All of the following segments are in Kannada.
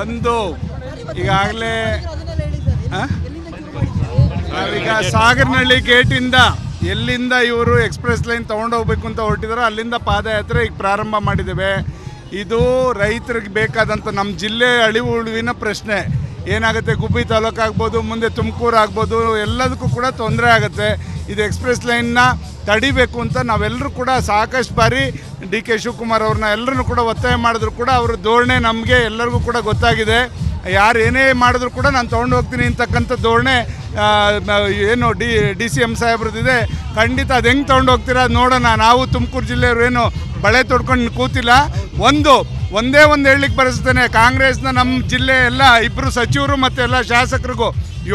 ಒಂದು, ಈಗಾಗಲೇ ಈಗ ಸಾಗರನಹಳ್ಳಿ ಗೇಟಿಂದ ಎಲ್ಲಿಂದ ಇವರು ಎಕ್ಸ್ಪ್ರೆಸ್ ಲೈನ್ ತೊಗೊಂಡೋಗ್ಬೇಕು ಅಂತ ಹೊರಟಿದಾರೋ ಅಲ್ಲಿಂದ ಪಾದಯಾತ್ರೆ ಈಗ ಪ್ರಾರಂಭ ಮಾಡಿದ್ದೇವೆ. ಇದು ರೈತರಿಗೆ ಬೇಕಾದಂಥ ನಮ್ಮ ಜಿಲ್ಲೆ ಅಳಿವು ಉಳಿವಿನ ಪ್ರಶ್ನೆ. ಏನಾಗುತ್ತೆ? ಗುಬ್ಬಿ ತಾಲೂಕು ಆಗ್ಬೋದು ಮುಂದೆ ತುಮಕೂರು ಆಗ್ಬೋದು, ಎಲ್ಲದಕ್ಕೂ ಕೂಡ ತೊಂದರೆ ಆಗುತ್ತೆ. ಇದು ಎಕ್ಸ್ಪ್ರೆಸ್ ಲೈನ್ನ ತಡಿಬೇಕು ಅಂತ ನಾವೆಲ್ಲರೂ ಕೂಡ ಸಾಕಷ್ಟು ಬಾರಿ ಡಿ ಕೆ ಶಿವಕುಮಾರ್ ಅವ್ರನ್ನ ಎಲ್ಲರನ್ನೂ ಕೂಡ ಒತ್ತಾಯ ಮಾಡಿದ್ರು ಕೂಡ ಅವ್ರ ಧೋರಣೆ ನಮಗೆ ಎಲ್ಲರಿಗೂ ಕೂಡ ಗೊತ್ತಾಗಿದೆ. ಯಾರು ಏನೇ ಮಾಡಿದ್ರು ಕೂಡ ನಾನು ತೊಗೊಂಡು ಹೋಗ್ತೀನಿ ಅಂತಕ್ಕಂಥ ಧೋರಣೆ ಏನು ಡಿ ಡಿ ಸಿ ಎಂ ಸಾಹೇಬ್ರದ್ದಿದೆ. ಖಂಡಿತ ಅದು ಹೆಂಗೆ ತೊಗೊಂಡು ಹೋಗ್ತೀರಾ ನೋಡೋಣ. ನಾವು ತುಮಕೂರು ಜಿಲ್ಲೆಯವರು ಏನು ಬಳೆ ತೊಡ್ಕೊಂಡು ಕೂತಿಲ್ಲ. ಒಂದು, ಒಂದೇ ಒಂದು ಹೇಳಲಿಕ್ಕೆ ಬರೆಸ್ತೇನೆ. ಕಾಂಗ್ರೆಸ್ನ ನಮ್ಮ ಜಿಲ್ಲೆ ಎಲ್ಲ ಇಬ್ಬರು ಸಚಿವರು ಮತ್ತು ಎಲ್ಲ ಶಾಸಕರಿಗೂ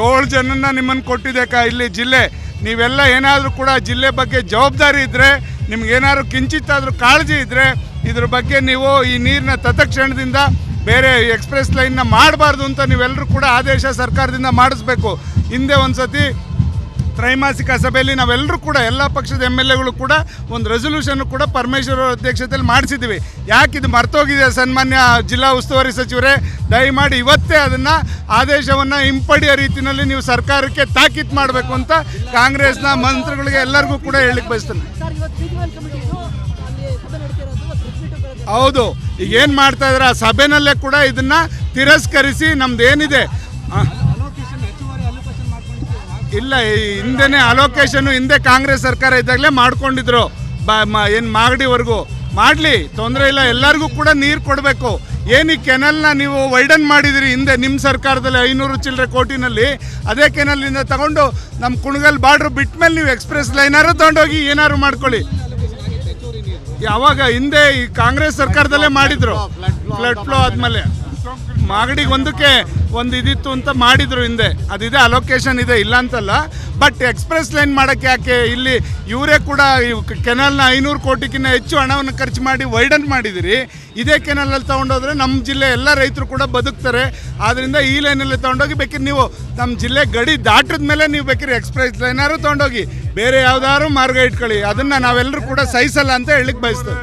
ಏಳು ಜನನ್ನ ನಿಮ್ಮನ್ನು ಕೊಟ್ಟಿದೆ ಕ ಇಲ್ಲಿ ಜಿಲ್ಲೆ. ನೀವೆಲ್ಲ ಏನಾದರೂ ಕೂಡ ಜಿಲ್ಲೆ ಬಗ್ಗೆ ಜವಾಬ್ದಾರಿ ಇದ್ದರೆ ಏನಾದ್ರು ಕಿಂಚಿತ್ತಾದರೂ ಕಾಳಜಿ ಇದ್ದರೆ ಇದ್ರ ಬಗ್ಗೆ ನೀವು ಈ ನೀರಿನ ತತ್ಕ್ಷಣದಿಂದ ಬೇರೆ ಎಕ್ಸ್ಪ್ರೆಸ್ ಲೈನ್ನ ಮಾಡಬಾರ್ದು ಅಂತ ನೀವೆಲ್ಲರೂ ಕೂಡ ಆದೇಶ ಸರ್ಕಾರದಿಂದ ಮಾಡಿಸ್ಬೇಕು. ಹಿಂದೆ ಒಂದು ಸತಿ ತ್ರೈಮಾಸಿಕ ಸಭೆಯಲ್ಲಿ ನಾವೆಲ್ಲರೂ ಕೂಡ ಎಲ್ಲ ಪಕ್ಷದ ಎಂ ಎಲ್ ಎಗಳು ಕೂಡ ಒಂದು ರೆಸೊಲ್ಯೂಷನ್ ಕೂಡ ಪರಮೇಶ್ವರ ಅಧ್ಯಕ್ಷತೆಯಲ್ಲಿ ಮಾಡಿಸಿದ್ದೀವಿ. ಯಾಕೆ ಇದು ಮರ್ತೋಗಿದೆ ಸನ್ಮಾನ್ಯ ಜಿಲ್ಲಾ ಉಸ್ತುವಾರಿ ಸಚಿವರೇ? ದಯಮಾಡಿ ಇವತ್ತೇ ಅದನ್ನು ಆದೇಶವನ್ನು ಹಿಂಪಡೆಯೋ ರೀತಿಯಲ್ಲಿ ನೀವು ಸರ್ಕಾರಕ್ಕೆ ತಾಕೀತು ಮಾಡಬೇಕು ಅಂತ ಕಾಂಗ್ರೆಸ್ನ ಮಂತ್ರಿಗಳಿಗೆ ಎಲ್ಲರಿಗೂ ಕೂಡ ಹೇಳಿಕ್ಕೆ ಬಯಸ್ತೇನೆ. ಹೌದು ಈಗ ಏನು ಮಾಡ್ತಾ ಇದ್ದಾರೆ ಆ ಸಭೆನಲ್ಲೇ ಕೂಡ ಇದನ್ನು ತಿರಸ್ಕರಿಸಿ ನಮ್ದು ಏನಿದೆ? ಇಲ್ಲ ಹಿಂದೆನೇ ಅಲೋಕೇಶನ್ ಹಿಂದೆ ಕಾಂಗ್ರೆಸ್ ಸರ್ಕಾರ ಇದ್ದಾಗಲೇ ಮಾಡ್ಕೊಂಡಿದ್ರು. ಬಾ ಏನು ಮಾಗಡಿವರೆಗೂ. ಮಾಡಲಿ ತೊಂದರೆ ಇಲ್ಲ ಎಲ್ಲರಿಗೂ ಕೂಡ ನೀರು ಕೊಡಬೇಕು. ಏನು ಈ ಕೆನಲ್ನ ನೀವು ವೈಡನ್ ಮಾಡಿದಿರಿ ಹಿಂದೆ ನಿಮ್ಮ ಸರ್ಕಾರದಲ್ಲಿ ಐನೂರು ಚಿಲ್ಲರೆ ಕೋಟಿನಲ್ಲಿ? ಅದೇ ಕೆನಲ್ನಿಂದ ತಗೊಂಡು ನಮ್ಮ ಕುಣಗಲ್ ಬಾರ್ಡ್ರ್ ಬಿಟ್ಟ ಮೇಲೆ ನೀವು ಎಕ್ಸ್ಪ್ರೆಸ್ ಲೈನಾರು ತಗೊಂಡೋಗಿ ಏನಾದ್ರು ಮಾಡ್ಕೊಳ್ಳಿ. ಯಾವಾಗ? ಹಿಂದೆ ಈ ಕಾಂಗ್ರೆಸ್ ಸರ್ಕಾರದಲ್ಲೇ ಮಾಡಿದ್ರು. ಫ್ಲಡ್ ಫ್ಲೋ ಆದ್ಮೇಲೆ. ಮಾಗಡಿಗೆ ಒಂದಕ್ಕೆ ಒಂದು ಇದಿತ್ತು ಅಂತ ಮಾಡಿದ್ರು ಹಿಂದೆ. ಅದಿದೆ ಅಲೋಕೇಶನ್ ಇದೆ, ಇಲ್ಲ ಅಂತಲ್ಲ. ಬಟ್ ಎಕ್ಸ್ಪ್ರೆಸ್ ಲೈನ್ ಮಾಡೋಕ್ಕೆ ಯಾಕೆ ಇಲ್ಲಿ ಇವರೇ ಕೂಡ ಕೆನಲ್ನ ಐನೂರು ಕೋಟಿಗಿಂತ ಹೆಚ್ಚು ಹಣವನ್ನು ಖರ್ಚು ಮಾಡಿ ವೈಡನ್ ಮಾಡಿದಿರಿ. ಇದೇ ಕೆನಲಲ್ಲಿ ತೊಗೊಂಡೋದ್ರೆ ನಮ್ಮ ಜಿಲ್ಲೆ ಎಲ್ಲ ರೈತರು ಕೂಡ ಬದುಕ್ತಾರೆ. ಆದ್ದರಿಂದ ಈ ಲೈನಲ್ಲಿ ತೊಗೊಂಡೋಗಿ ಬೇಕಿದ್ರೆ ನೀವು ನಮ್ಮ ಜಿಲ್ಲೆ ಗಡಿ ದಾಟಿದ ಮೇಲೆ ನೀವು ಬೇಕಿದ್ರೆ ಎಕ್ಸ್ಪ್ರೆಸ್ ಲೈನಾರು ತೊಗೊಂಡೋಗಿ. ಬೇರೆ ಯಾವುದಾದ್ರು ಮಾರ್ಗ ಇಟ್ಕೊಳ್ಳಿ. ಅದನ್ನು ನಾವೆಲ್ಲರೂ ಕೂಡ ಸಹಿಸಲ್ಲ ಅಂತ ಹೇಳಿಕ್ ಬಯಸ್ತೇವೆ.